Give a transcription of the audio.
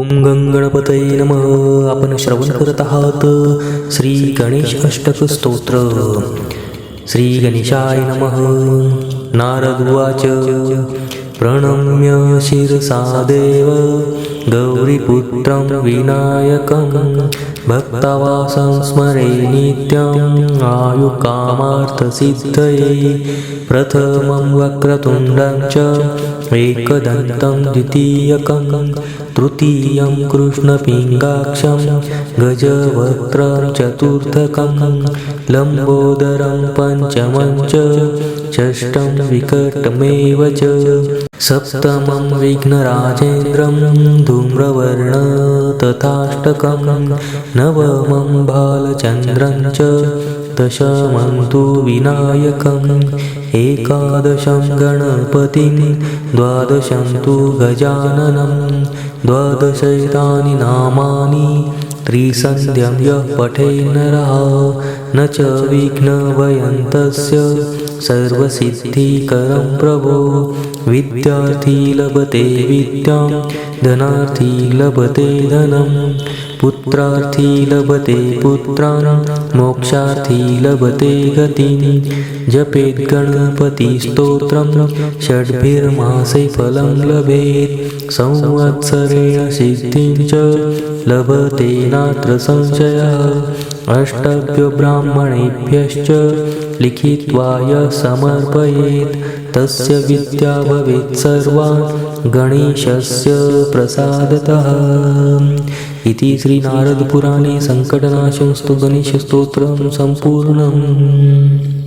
ओम गणपतये नमः। आपण श्रवण करत आहात। श्री गणेश अष्टक स्तोत्र। श्री गणेशाय नमः। नारद उवाच। प्रणम्य शिरसा देव। गौरीपुत्रं विनायकं भक्तवासं स्मरे नित्यम् आयुकामार्थसिद्धये। प्रथमं वक्रतुण्डं च एकदन्तं द्वितीयकं तृतीयं कृष्णपिङ्गाक्षं गजवक्त्रं चतुर्थकं लम्बोदरं पञ्चमं च षष्ठं विकटमेव च। सप्तमं विघ्नराजेन्द्रं धूम्रवर्ण तथाष्टकं नवमं बालचन्द्रं च दशमं तु विनायकम् एकादशं गणपतिं द्वादशं तु गजाननं द्वादशैतानि नामानि त्रिसन्ध्यं यः पठे नरः न च विघ्नभयन्तस्य सर्वसिद्धिकरं प्रभो। विद्यार्थी लभते विद्यां धनार्थी लभते धनं। पुत्रार्थी लभते पुत्रान् मोक्षार्थी लभते गतिं जपेत् गणपतिस्तोत्रं षड्भिर्मासे फलं लभेत्। संवत्सरेण सिद्धिं च लभते नात्र संशयः। अष्टभ्यो ब्राह्मणेभ्यश्च लिखित्वा य समर्पयेत् तस्य विद्या भवेत् सर्वा गणेशस्य प्रसादतः। इति श्रीनारदपुराणे सङ्कटनाशंस्तु गणेशस्तोत्रं सम्पूर्णम्।